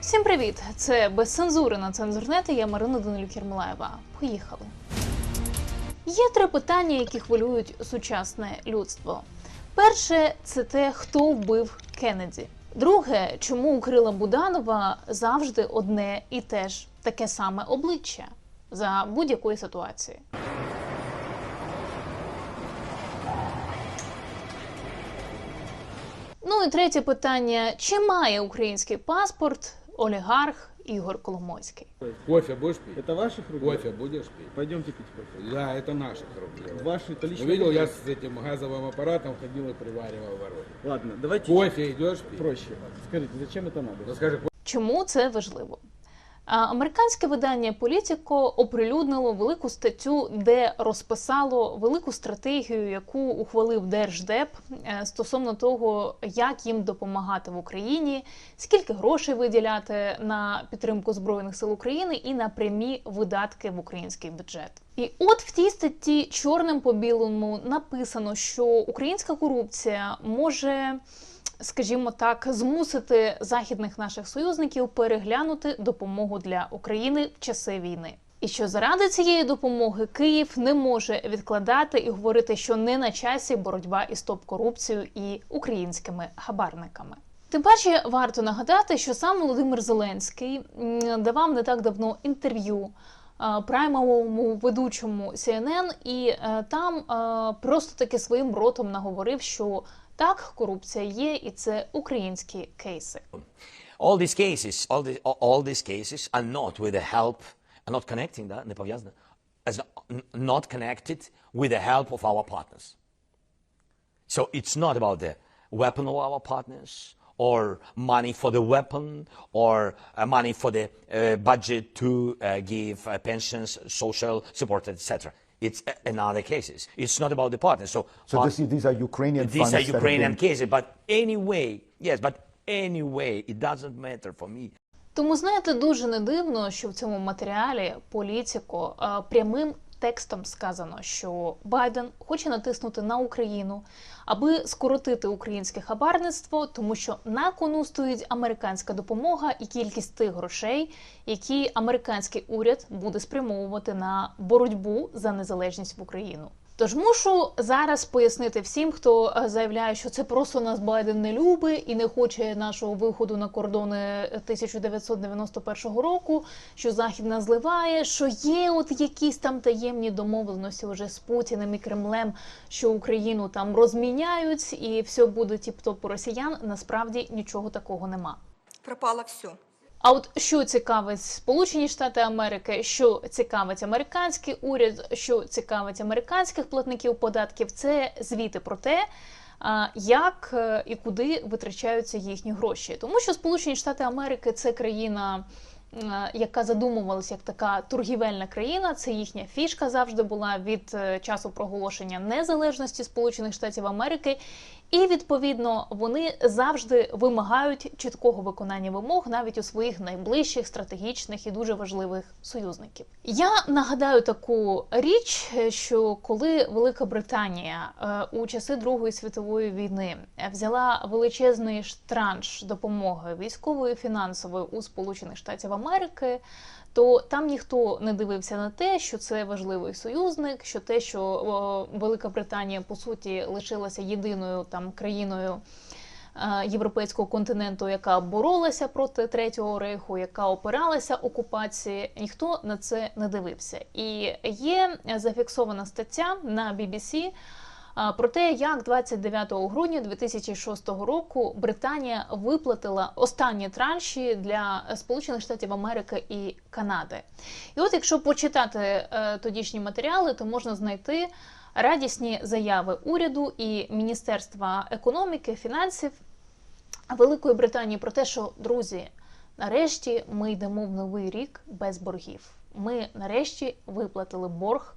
Всім привіт! Це без цензури на цензурнеті. Я Марина Данилюк Єрмолаєва. Поїхали. Є три питання, які хвилюють сучасне людство. Перше це те, хто вбив Кеннеді. Друге, чому у Крила Буданова завжди одне і те ж таке саме обличчя за будь-якої ситуації. Ну і третє питання: чи має український паспорт олігарх Ігор Коломойський? Кофе будешь пить? Это ваших рук? Кофе будешь пить? Пойдемте пить кофе. Да, это наших рук. дело. Ваши это лично. Ну, видел, руки. я с этим газовым аппаратом ходил и приваривал ворот. Ладно, давайте Кофе идешь пить? проще. Скажите, зачем это надо? Ну скажи, Чому це важливо? Американське видання Політіко оприлюднило велику статтю, де розписало велику стратегію, яку ухвалив Держдеп е, стосовно того, як їм допомагати в Україні, скільки грошей виділяти на підтримку збройних сил України і на прямі видатки в український бюджет. І от в тій статті чорним по білому написано, що українська корупція може скажімо так, змусити західних наших союзників переглянути допомогу для України в часи війни. І що заради цієї допомоги Київ не може відкладати і говорити, що не на часі боротьба із топ-корупцією і українськими хабарниками. Тим паче варто нагадати, що сам Володимир Зеленський давав не так давно інтерв'ю е, праймовому ведучому CNN, і е, там е, просто таки своїм ротом наговорив, що так, корупція є, і це українські кейси. all these cases, all, the, all these cases are not with the help, are not connecting, да, не пов'язано, as n- not connected with the help of our partners. So it's not about the weapon of our partners, or money for the weapon, or uh, money for the uh, budget to uh, give uh, pensions, social support, etc. It's uh, another cases. It's not about the partners. So, So part- this, these are Ukrainian these funds are that have Ukrainian been- cases, but anyway, yes, but anyway, it doesn't matter for me. Тому знаєте, дуже не дивно, що в цьому матеріалі політико е, прямим текстом сказано, що Байден хоче натиснути на Україну, аби скоротити українське хабарництво, тому що на кону стоїть американська допомога і кількість тих грошей, які американський уряд буде спрямовувати на боротьбу за незалежність в Україну. Тож мушу зараз пояснити всім, хто е, заявляє, що це просто нас Байден не любить і не хоче нашого виходу на кордони 1991 року, що Захід нас зливає, що є от якісь там таємні домовленості вже з Путіним і Кремлем, що Україну там розміняють і все буде тіп-топ у росіян. Насправді нічого такого нема. пропало все. А от що цікавить Сполучені Штати Америки, що цікавить американський уряд, що цікавить американських платників податків, це звіти про те, як е, і куди витрачаються їхні гроші. Тому що Сполучені Штати Америки це країна. Е, Яка задумувалася як така торгівельна країна, це їхня фішка завжди була від е, часу проголошення незалежності Сполучених Штатів Америки, і відповідно вони завжди вимагають чіткого виконання вимог навіть у своїх найближчих стратегічних і дуже важливих союзників. Я нагадаю таку річ, що коли Велика Британія е, у часи Другої світової війни взяла величезний транш допомоги військової фінансової у Сполучених Штатів Америки. То там ніхто не дивився на те, що це важливий союзник, що те, що Велика Британія по суті лишилася єдиною там країною е, європейського континенту, яка боролася проти третього рейху, яка опиралася окупації. Ніхто на це не дивився. І є зафіксована стаття на BBC про те, як 29 грудня 2006 року Британія виплатила останні транші для Сполучених Штатів Америки і Канади. І от, якщо почитати е, тодішні матеріали, то можна знайти радісні заяви уряду і Міністерства економіки, фінансів Великої Британії про те, що друзі, нарешті ми йдемо в новий рік без боргів. Ми нарешті виплатили борг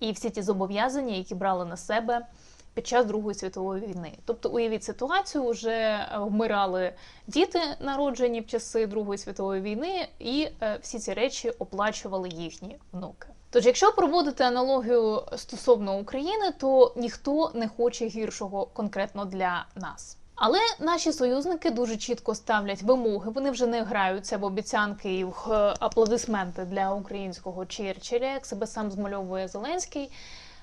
і всі ті зобов'язання, які брали на себе під час Другої світової війни. Тобто, уявіть ситуацію, вже вмирали діти, народжені в часи Другої світової війни, і е, всі ці речі оплачували їхні внуки. Тож, якщо проводити аналогію стосовно України, то ніхто не хоче гіршого конкретно для нас. Але наші союзники дуже чітко ставлять вимоги. Вони вже не граються в обіцянки і в е, аплодисменти для українського Черчилля, як себе сам змальовує Зеленський.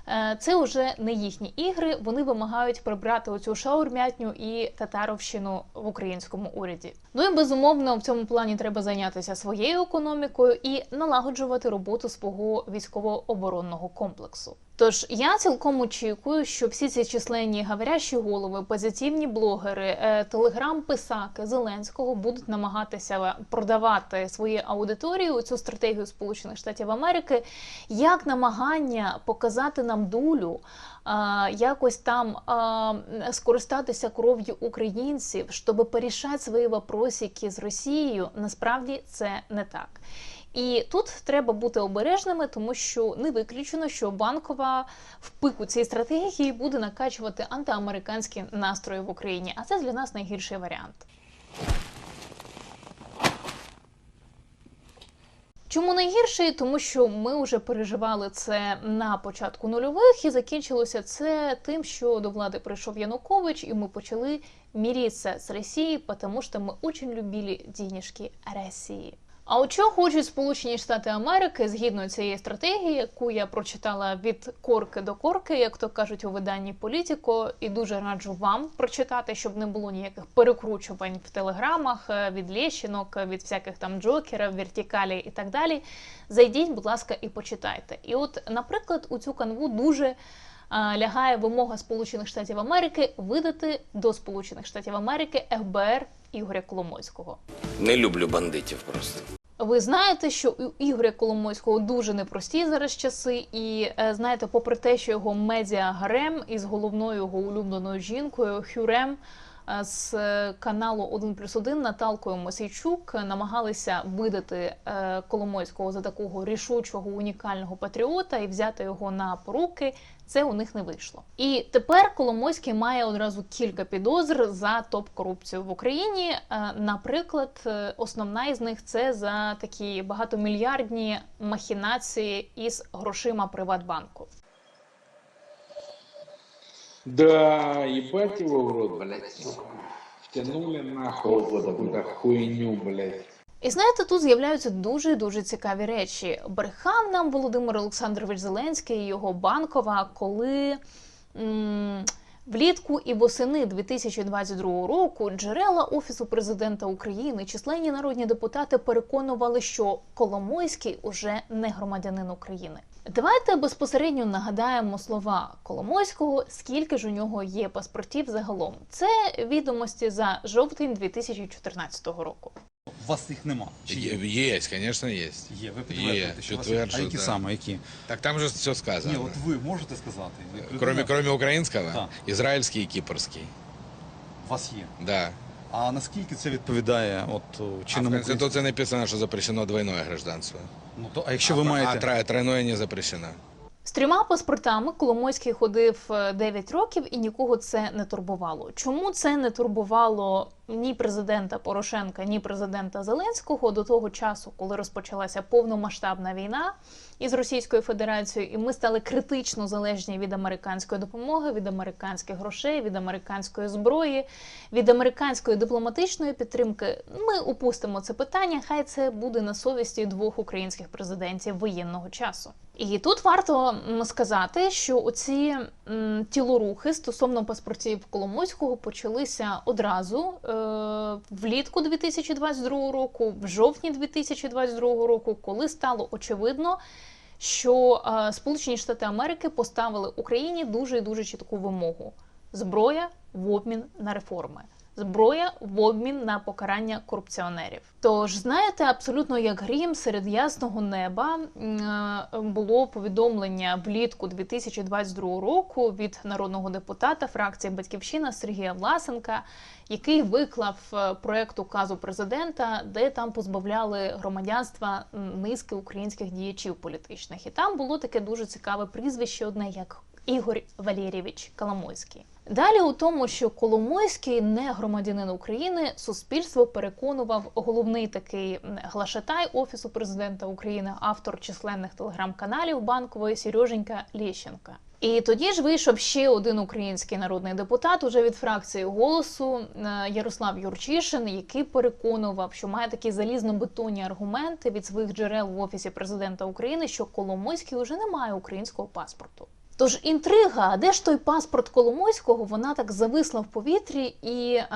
Е, Це вже не їхні ігри. Вони вимагають прибрати оцю шаурмятню і татаровщину в українському уряді. Ну і безумовно в цьому плані треба зайнятися своєю економікою і налагоджувати роботу свого військово-оборонного комплексу. Тож я цілком очікую, що всі ці численні говорящі голови, позитивні блогери, е, телеграм-писаки Зеленського будуть намагатися продавати своїй аудиторії цю стратегію Сполучених Штатів Америки як намагання показати нам дулю, а, якось там а, скористатися кров'ю українців, щоб порішати свої вопросики з Росією. Насправді це не так. І тут треба бути обережними, тому що не виключено, що банкова в пику цієї стратегії буде накачувати антиамериканські настрої в Україні. А це для нас найгірший варіант. Чому найгірший? Тому що ми вже переживали це на початку нульових, і закінчилося це тим, що до влади прийшов Янукович, і ми почали міритися з Росією, тому що ми дуже любили денежки Росії. А от що хочуть Сполучені Штати Америки згідно цієї стратегії, яку я прочитала від корки до корки, як то кажуть у виданні Політіко, і дуже раджу вам прочитати, щоб не було ніяких перекручувань в телеграмах е, від Лєщинок, від всяких там джокерів, вертикалі і так далі. Зайдіть, будь ласка, і почитайте. І от, наприклад, у цю канву дуже лягає вимога Сполучених Штатів Америки видати до Сполучених Штатів Америки ФБР Ігоря Коломойського. Не люблю бандитів просто. Ви знаєте, що у Ігоря Коломойського дуже непрості зараз часи, і е, знаєте, попри те, що його медіа грем із головною його улюбленою жінкою Хюрем з е, каналу 1 плюс 1 Наталкою Мосійчук намагалися видати е, Коломойського за такого рішучого унікального патріота і взяти його на поруки. Це у них не вийшло. І тепер Коломойський має одразу кілька підозр за топ-корупцію в Україні. Е, Наприклад, е, основна із них це за такі багатомільярдні махінації із грошима Приватбанку. Да, ебать его в рот, блядь. Втянули нахуй вот какую-то хуйню, блядь. І знаєте, тут з'являються дуже дуже цікаві речі. Брехав нам Володимир Олександрович Зеленський і його банкова, коли м- влітку і восени 2022 року джерела офісу президента України, численні народні депутати переконували, що Коломойський уже не громадянин України. Давайте безпосередньо нагадаємо слова Коломойського, скільки ж у нього є паспортів загалом. Це відомості за жовтень 2014 року. У вас їх нема. Чи є? Є, звісно, є. Є, ви підтверджуєте, що у вас є. А які да. саме, які? Так там же все сказано. Ні, от ви можете сказати? Людина, Кроме, кроме украинского, Да. израильский и кипрский. У вас є. Да. А наскільки це відповідає от чинному А в чинному Конституции написано, що запрещено двойное гражданство. Ну, то, а якщо а, ви маєте... а тройне не запрещено. З трьома паспортами Коломойський ходив е, 9 років і нікого це не турбувало. Чому це не турбувало ні президента Порошенка, ні президента Зеленського до того часу, коли розпочалася повномасштабна війна із Російською Федерацією, і ми стали критично залежні від американської допомоги, від американських грошей, від американської зброї, від американської дипломатичної підтримки. Ми упустимо це питання. Хай це буде на совісті двох українських президентів воєнного часу. І тут варто сказати, що оці м, тілорухи стосовно паспортів Коломойського почалися одразу е, влітку 2022 року, в жовтні 2022 року, коли стало очевидно, що е, Сполучені Штати Америки поставили Україні дуже і дуже чітку вимогу: зброя в обмін на реформи. Зброя в обмін на покарання корупціонерів. Тож знаєте, абсолютно як грім серед ясного неба е, було повідомлення влітку 2022 року від народного депутата фракції Батьківщина Сергія Власенка, який виклав е, проект указу президента, де там позбавляли громадянства низки українських діячів політичних. І там було таке дуже цікаве прізвище, одне як Ігор Валерійович Коломойський. Далі у тому, що Коломойський не громадянин України, суспільство переконував головний такий глашатай офісу президента України, автор численних телеграм-каналів банкової Сереженька Лєщенка. І тоді ж вийшов ще один український народний депутат, уже від фракції голосу Ярослав Юрчишин, який переконував, що має такі залізно-бетонні аргументи від своїх джерел в офісі президента України, що Коломойський уже не має українського паспорту. Тож інтрига, де ж той паспорт Коломойського, вона так зависла в повітрі і е,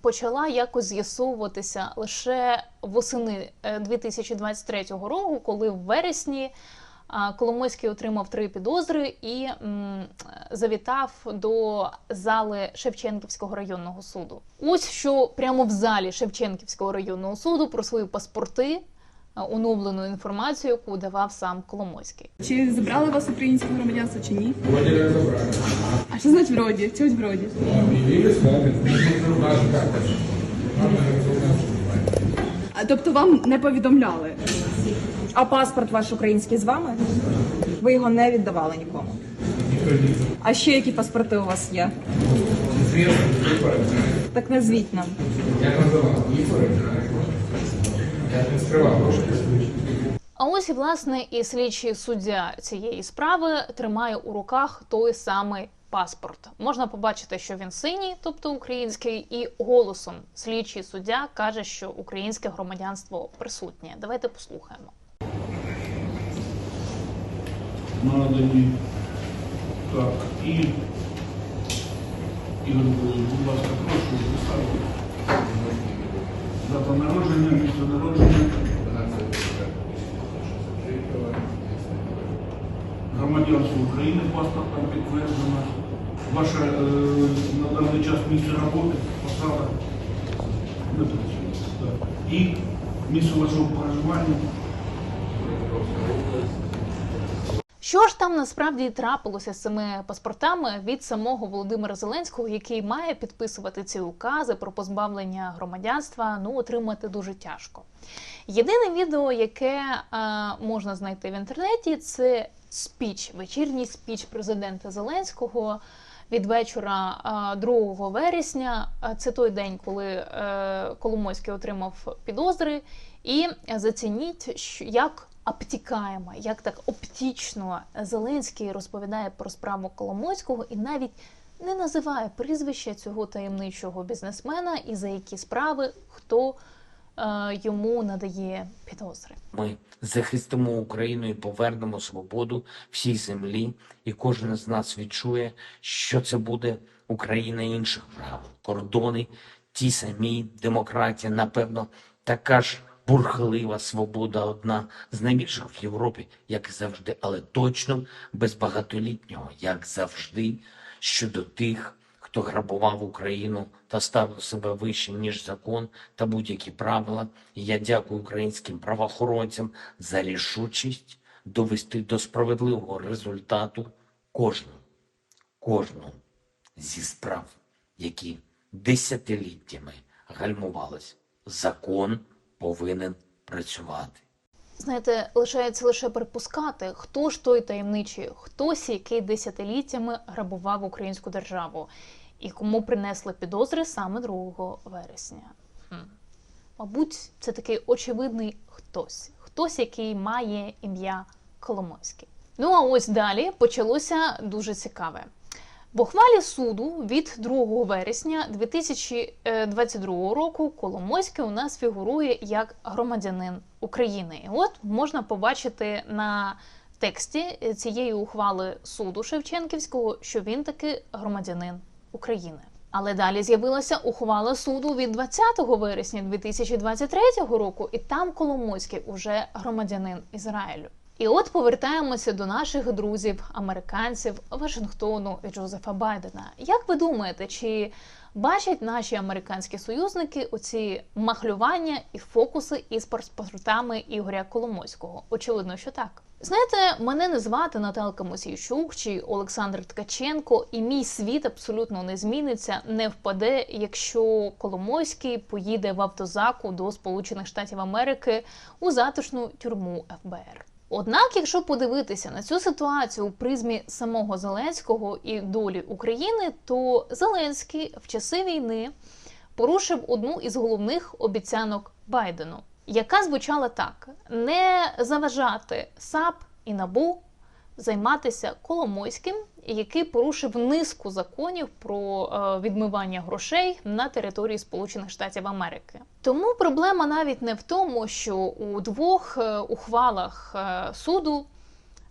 почала якось з'ясовуватися лише восени е, 2023 року, коли в вересні а, Коломойський отримав три підозри і м, завітав до зали Шевченківського районного суду. Ось що прямо в залі Шевченківського районного суду про свої паспорти. Оновлену інформацію, яку давав сам Коломойський. Чи забрали вас українське громадянство чи ні? А що значить вроді? Чогось вроді? А тобто вам не повідомляли? А паспорт ваш український з вами? Ви його не віддавали нікому. А ще які паспорти у вас є? Так назвіть нам. А ось і власне і слідчий суддя цієї справи тримає у руках той самий паспорт. Можна побачити, що він синій, тобто український, і голосом слідчий суддя каже, що українське громадянство присутнє. Давайте послухаємо. надані. Так, і Ігор будь ласка, прошу представити. Народження, місце народження. Громадянство України паспортом підтверджено. Ваше е, на даний час місце роботи, посада. Не працює. І місце вашого проживання. Що ж там насправді трапилося з цими паспортами від самого Володимира Зеленського, який має підписувати ці укази про позбавлення громадянства, ну отримати дуже тяжко. Єдине відео, яке е, можна знайти в інтернеті, це спіч, вечірній спіч президента Зеленського. Від вечора е, 2 вересня, Е, це той день, коли е, Коломойський отримав підозри, і зацініть, як обтікаємо, як так оптічно Зеленський розповідає про справу Коломойського і навіть не називає прізвища цього таємничого бізнесмена і за які справи хто е, йому надає підозри. Ми захистимо Україну і повернемо свободу всій землі, і кожен з нас відчує, що це буде Україна інших прав, кордони, ті самі демократія, напевно, така ж бурхлива свобода, одна з найбільших в Європі, як завжди, але точно без багатолітнього, як завжди, щодо тих, хто грабував Україну та ставив себе вище, ніж закон та будь-які правила. І я дякую українським правоохоронцям за рішучість довести до справедливого результату кожну, кожну зі справ, які десятиліттями гальмувались. Закон повинен працювати. Знаєте, лишається лише припускати, хто ж той таємничий, хтось, який десятиліттями грабував українську державу, і кому принесли підозри саме 2 вересня. Мабуть, це такий очевидний хтось, хтось, який має ім'я Коломойський. Ну а ось далі почалося дуже цікаве. В ухвалі суду від 2 вересня 2022 року Коломойський у нас фігурує як громадянин України. І от можна побачити на тексті цієї ухвали суду Шевченківського, що він таки громадянин України. Але далі з'явилася ухвала суду від 20 вересня 2023 року, і там Коломойський уже громадянин Ізраїлю. І от повертаємося до наших друзів, американців Вашингтону і Джозефа Байдена. Як ви думаєте, чи бачать наші американські союзники оці махлювання і фокуси із паспортами Ігоря Коломойського? Очевидно, що так. Знаєте, мене не звати Наталка Мосійчук чи Олександр Ткаченко, і мій світ абсолютно не зміниться, не впаде, якщо Коломойський поїде в автозаку до Сполучених Штатів Америки у затишну тюрму ФБР. Однак, якщо подивитися на цю ситуацію у призмі самого Зеленського і долі України, то Зеленський в часи війни порушив одну із головних обіцянок Байдену, яка звучала так: не заважати САП і НАБУ займатися Коломойським, який порушив низку законів про е, відмивання грошей на території Сполучених Штатів Америки. Тому проблема навіть не в тому, що у двох е, ухвалах е, суду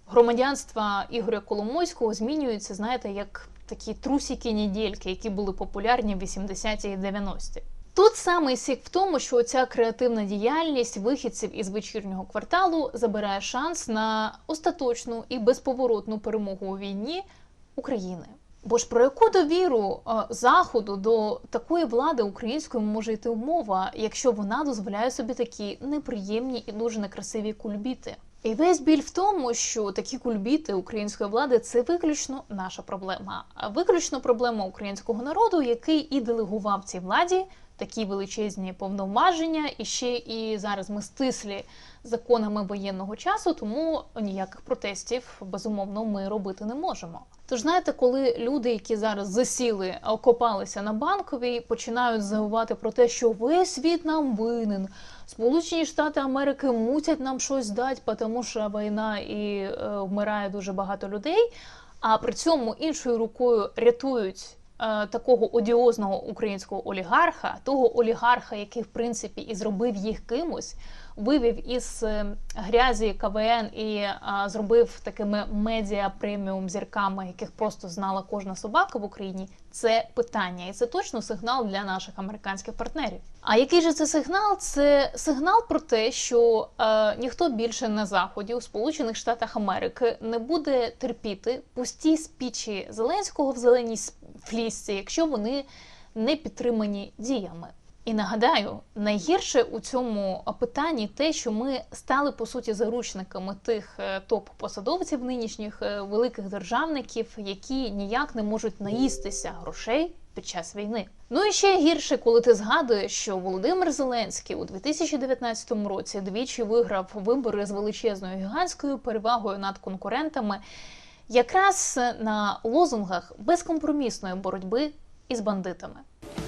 громадянства Ігоря Коломойського змінюються, знаєте, як такі трусики недільки, які були популярні в 80-ті і 90-ті. Тут самий сік в тому, що ця креативна діяльність вихідців із вечірнього кварталу забирає шанс на остаточну і безповоротну перемогу у війні України. Бо ж про яку довіру е, заходу до такої влади української може йти мова, якщо вона дозволяє собі такі неприємні і дуже некрасиві кульбіти? І весь біль в тому, що такі кульбіти української влади це виключно наша проблема, а виключно проблема українського народу, який і делегував цій владі такі величезні повноваження, і ще і зараз ми стислі законами воєнного часу, тому ніяких протестів безумовно ми робити не можемо. Тож знаєте, коли люди, які зараз засіли, окопалися на банковій, починають заявувати про те, що весь світ нам винен, Сполучені Штати Америки мусять нам щось дати, тому що війна і е, вмирає дуже багато людей. А при цьому іншою рукою рятують такого одіозного українського олігарха, того олігарха, який в принципі і зробив їх кимось, вивів із е, грязі КВН і е, зробив такими медіа преміум зірками, яких просто знала кожна собака в Україні. Це питання, і це точно сигнал для наших американських партнерів. А який же це сигнал? Це сигнал про те, що е, ніхто більше на заході у Сполучених Штатах Америки не буде терпіти пусті спічі Зеленського в зеленій с- флісці, якщо вони не підтримані діями. І нагадаю, найгірше у цьому питанні те, що ми стали по суті заручниками тих е, топ-посадовців нинішніх е, великих державників, які ніяк не можуть наїстися грошей під час війни. Ну і ще гірше, коли ти згадуєш, що Володимир Зеленський у 2019 році двічі виграв вибори з величезною гігантською перевагою над конкурентами, якраз на лозунгах безкомпромісної боротьби із бандитами.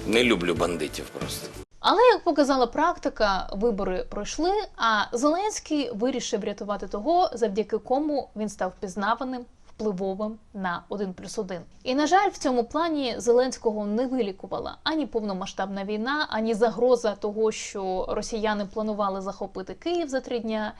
Не люблю бандитів просто. Але як показала практика, вибори пройшли. А Зеленський вирішив врятувати того, завдяки кому він став впізнаваним, впливовим на 1 плюс 1. І на жаль, в цьому плані Зеленського не вилікувала ані повномасштабна війна, ані загроза того, що росіяни планували захопити Київ за три дня,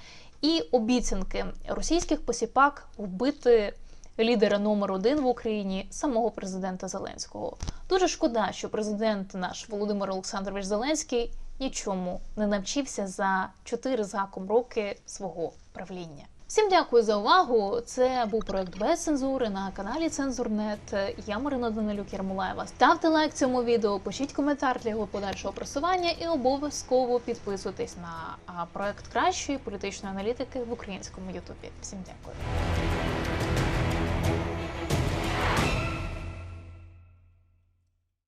і обіцянки російських посіпак вбити лідера номер один в Україні самого президента Зеленського. Дуже шкода, що президент наш Володимир Олександрович Зеленський нічому не навчився за 4 з гаком роки свого правління. Всім дякую за увагу. Це був проект без цензури на каналі Цензурнет. Я Марина Данилюк Ярмолаєва. Ставте лайк цьому відео, пишіть коментар для його подальшого просування і обов'язково підписуйтесь на проект кращої політичної аналітики в українському Ютубі. Всім дякую.